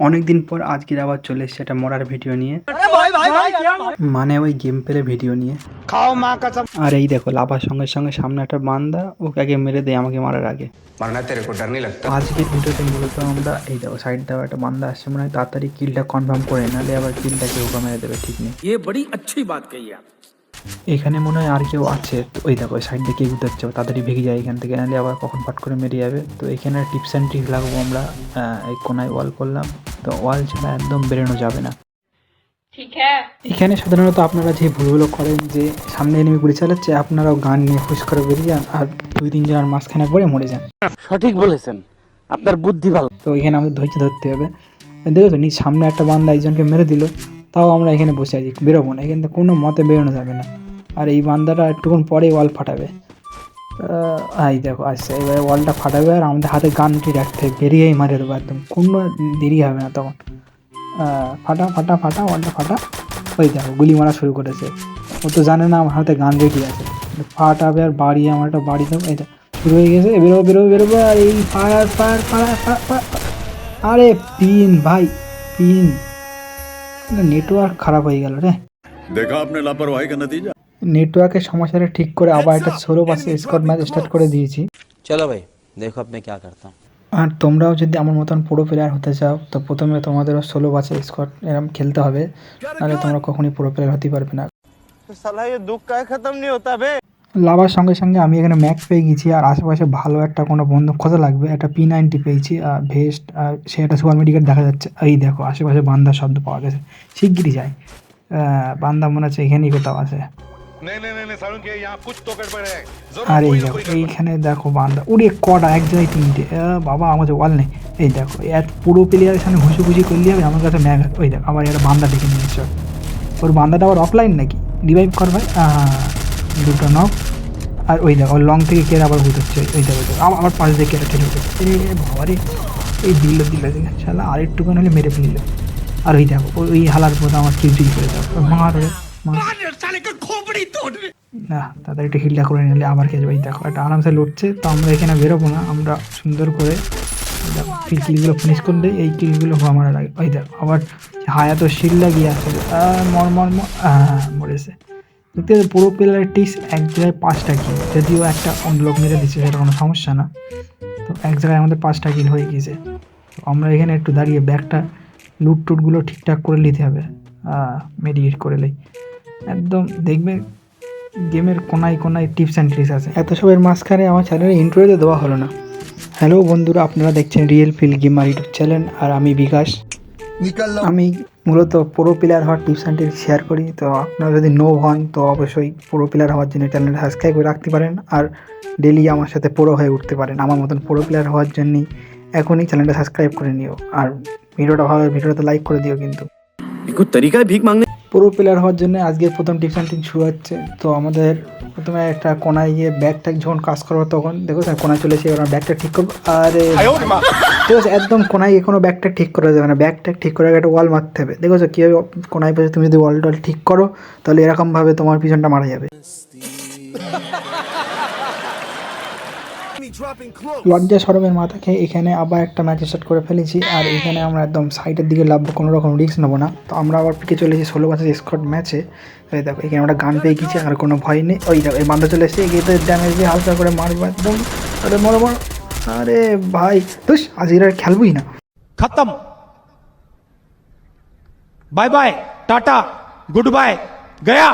অনেকদিন পর আজকের আবার চলে এসেছে একটা মরার ভিডিও নিয়ে মানে ওই গেম পেলে ভিডিও নিয়ে আর এই দেখো লাভার সঙ্গে সঙ্গে সামনে একটা বান্দা ওকে আগে মেরে দেয় আমাকে মারার আগে मरना तेरे को डर नहीं लगता আজকের ভিডিওতে মূলত আমরা এই দেখো সাইড দেওয়া একটা বান্দা আসছে মানে তাড়াতাড়ি কিলটা কনফার্ম করে নাহলে আবার কিলটাকে ওকে মেরে দেবে ঠিক নেই ये बड़ी अच्छी बात कही आप এখানে মনে হয় আর কেউ আছে। ওই দেখো ওই সাইড দিকে এগুতে হচ্ছে তাড়াতাড়ি ভেঙে যায় এখান থেকে নাহলে আবার কখন পাট করে মেরে যাবে। তো এখানে টিপস অ্যান্ড ট্রিক লাগবো আমরা এই কোনায় ওয়াল করলাম। তো ওয়াল ছাড়া একদম বেরোনো যাবে না। হ্যাঁ। এখানে সাধারণত আপনারা যে ভুলগুলো করেন যে সামনে এনে গুলি চালাচ্ছে আপনারাও গান নিয়ে খুশ করে বেরিয়ে যান আর দুই তিন জনের মাঝখানে পরে মরে যান। সঠিক বলেছেন। আপনার বুদ্ধি ভালো। তো এখানে আমাদের ধৈর্য ধরতে হবে। দেখো তো সামনে একটা বান্দা একজনকে মেরে দিল। তাও আমরা এখানে বসে আছি, বেরোবো না, এখান থেকে কোনো মতে বেরোনো যাবে না। আর এই বান্দাটা একটুক্ষণ পরে ওয়াল ফাটাবে। এই দেখো আচ্ছা এবারে ওয়ালটা ফাটাবে আর আমাদের হাতে গানটি রাখতে বেরিয়েই মারে দেবো একদম, কোনো দেরি হবে না তখন। ফাটা ফাটা ফাটা, ওয়ালটা ফাটা, ওই দেখো, গুলি মারা শুরু করেছে। ও তো জানে না আমার হাতে গান রেডি আছে। ফাটাবে আর বাড়ি আমার একটা বাড়ি দেবো এটা শুরু হয়ে গেছে, বেরোবো বেরোবো বেরোবো, আর এই ফায়ার ফায়ার ফায়ার ফায়ার, আরে, পিন ভাই, পিন। নেটওয়ার্ক খারাপ হয়ে গেল রে देखा आपने लापरवाही का नतीजा নেটওয়ার্কের সমস্যাটা ঠিক করে আবার একটা ষোলো পাশে স্কট ম্যাচ স্টার্ট করে দিয়েছি चलो भाई देखो अब मैं क्या करता हूँ আর তোমরাও যদি আমার মতন পুরো প্লেয়ার হতে চাও তো প্রথমে তোমাদেরও ষোলো বাসে স্কট এরম খেলতে হবে নাহলে তোমরা কখনই পুরো প্লেয়ার হতে পারবে না লাভার সঙ্গে সঙ্গে আমি এখানে ম্যাক্স পেয়ে গেছি আর আশেপাশে ভালো একটা কোনো বন্দুক খোঁজা লাগবে। একটা পি নাইনটি পেয়েছি আর ভেস্ট আর সে একটা সুপার মেডিকেট দেখা যাচ্ছে। এই দেখো আশেপাশে বান্দার শব্দ পাওয়া গেছে। শিগগিরই যায় বান্দা মনে হচ্ছে এখানেই কোথাও আছে। আর এই দেখো এইখানে দেখো বান্দা। উড়ে কটা এক জায়গায় তিনটে। বাবা আমাদের ওয়াল নেই। এই দেখো এক পুরো প্লেয়ারের সামনে ঘুষি ঘুষি করলে হবে আমার কাছে ম্যাগ ওই দেখো আবার একটা বান্দা দেখে নিয়েছ ওর বান্দাটা আবার অফলাইন নাকি? রিভাইভ করবে আহ, দুটো নক আর ওই দেখো লং থেকে কেটে আবার হচ্ছে ওই দেখো দেখো, আবার পাশ দিয়ে কেটে ঠেলে উঠেছে? এ বাবারে এই দিল দিল শালা আর একটুখানি হলে মেরে ফেলিল। আর ওই দেখো ওই- হালার পথে আমার কিল চিল করে দাও। মার না তাদের একটু হিলটা করে নিলে আবার খেয়ে যাবে। দেখো একটা আরামসে লড়ছে তো আমরা এখানে বেরোবো না। আমরা সুন্দর করে দেখো কিলগুলো ফিনিশ করলে এই কিলগুলো আমার লাগে ওই দেখো আবার হায়া তো শিল লাগিয়ে আসলে মর মর মরেছে। দেখতে পুরো প্লেয়ারের টিস এক জায়গায় পাঁচটা কিল যদিও একটা অন্য লোক মেরে দিচ্ছে সেটা কোনো সমস্যা না। তো এক জায়গায় আমাদের পাঁচটা কিল হয়ে গিয়েছে। তো আমরা এখানে একটু দাঁড়িয়ে ব্যাগটা লুট টুটগুলো ঠিকঠাক করে নিতে হবে। মেডিকেট করে লই একদম দেখবে গেমের কোনায় কোনায় টিপস অ্যান্ড ট্রিক্স আছে। এত সবের মাঝখানে আমার চ্যানেলে ইন্ট্রোতে দেওয়া হলো না। হ্যালো বন্ধুরা, আপনারা দেখছেন real feel gamer YouTube channel আর আমি বিকাশ। আমি মূলত প্রো প্লেয়ার হওয়ার টিপস অ্যান্ড টিপস শেয়ার করি তো আপনারা যদি নো হন তো অবশ্যই প্রো প্লেয়ার হওয়ার জন্য চ্যানেল সাবস্ক্রাইব করে রাখতে পারেন আর ডেলি আমার সাথে প্রো হয়ে উঠতে পারেন। আমার মতন প্রো প্লেয়ার হওয়ার জন্যই এখনই চ্যানেলটা সাবস্ক্রাইব করে নিও। আর ভিডিওটা ভালো ভিডিওটা লাইক করে দিও কিন্তু। তরিকায় ভিক মাংনে পুরো প্লেয়ার হওয়ার জন্য আজকে প্রথম টিপস অ্যান্ড টিপস শুরু হচ্ছে। তো আমাদের প্রথমে একটা কোনায় গিয়ে ব্যাগটা যখন কাজ করব তখন দেখো স্যার কোনায় চলে এসে এবার ব্যাগটা ঠিক করব। আর ঠিক আছে একদম কোনায় গিয়ে কোনো ব্যাগটা ঠিক করা যাবে না। ব্যাগটা ঠিক করে একটা ওয়াল মারতে হবে। দেখো স্যার কীভাবে কোনায় পেয়েছে তুমি যদি ওয়াল টল ঠিক করো তাহলে এরকমভাবে তোমার পিছনটা মারা যাবে। লজ্জা সরবের মাথাকে এখানে আবার একটা ম্যাচ স্টার্ট করে ফেলেছি আর এখানে আমরা একদম সাইডের দিকে লাভবো কোনো রকম রিস্ক নেব না। তো আমরা আবার পিকে চলেছি ষোলো পাঁচের স্কট ম্যাচে এই দেখো এখানে আমরা গান পেয়ে গেছি আর কোনো ভয় নেই। ওই দেখো এই বান্ধা চলে এসেছে এগিয়ে ড্যামেজ দিয়ে হালকা করে মারবো একদম। আরে মরো মরো। আরে ভাই তুস আজ এরা খেলবই না। খতম। Bye bye tata good bye Gaya